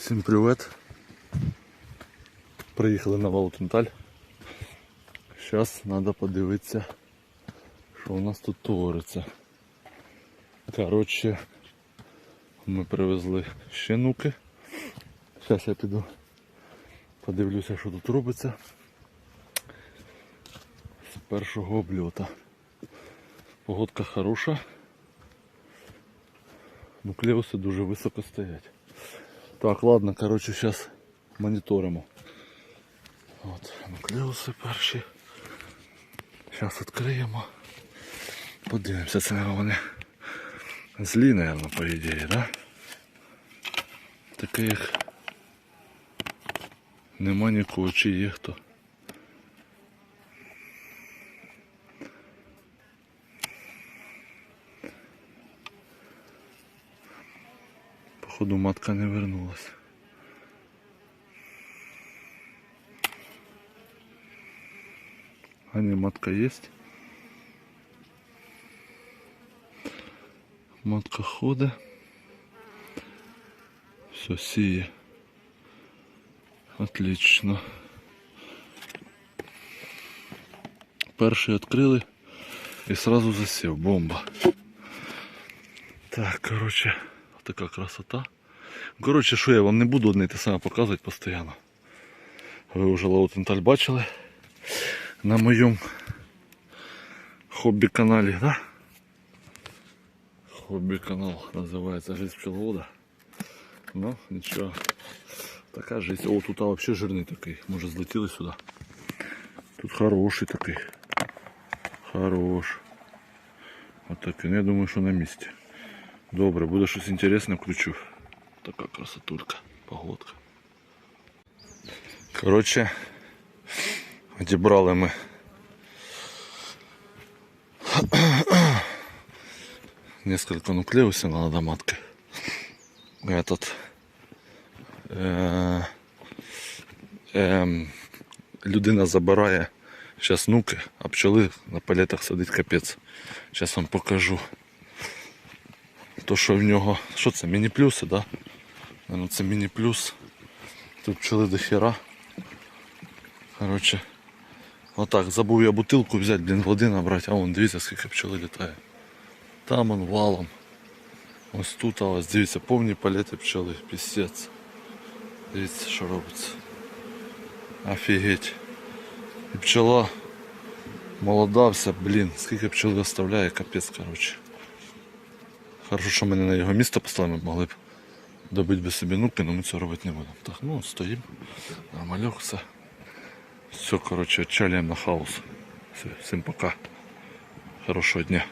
Всім привіт. Приїхали на Ваутенталь. Зараз треба подивитися, що у нас тут твориться. Коротше, ми привезли ще нуки. Зараз я піду подивлюся, що тут робиться. З першого обльота. Погодка хороша. Нуклеуси дуже високо стоять. Так, ладно, коротше, зараз моніторимо. От, нуклеуси перші. Зараз відкриємо. Подивимося, це вони злі, наверное, по ідеї, да? Таких нема нікого, чи є хто. Походу матка не вернулась. А не, матка есть. Матка ходить. Все, сіє. Отлично. Перший відкрили і сразу засів. Бомба. Так, короче, така красота. Коротше, що я вам не буду одне і те саме показувати постійно. Ви вже Лаутенталь бачили на моєму хобі-каналі, да? Хобі-канал називається Жизнь пчеловода. Ну, нічого. Така жизнь. О, тут вообще жирний такий. Може злетіли сюди. Тут хороший такий. Хорош. От такий. Ну, я думаю, що на місці. Добре, буде щось інтересне, включу. Така красотулька, погодка. Коротше, одібрали ми несколько нуклеусів на до матки. Этот е, е, людина забирає зараз нуки, а пчели на палетах сидить капець. Зараз вам покажу. То, що в нього. Що це? Міні-плюси, да? Ну, це міні-плюс. Тут пчели до хера. Коротше. Отак, забув я бутилку взяти, блін, води набрати, а вон дивіться, скільки пчели літає. Там он валом. Ось тут, а ось дивіться, повні палети пчели, пістець. Дивіться, що робиться. Офігеть. І пчела молода вся, блін, скільки пчели оставляє, капець, коротше. Хорошо, що ми не на його місце поставили, ми могли б добити би собі нуки, але ми цього робити не будемо. Так, ну стоїмо, нормальок, все. Все, коротше, отчалюємо на хаос. Все, всім пока. Хорошого дня.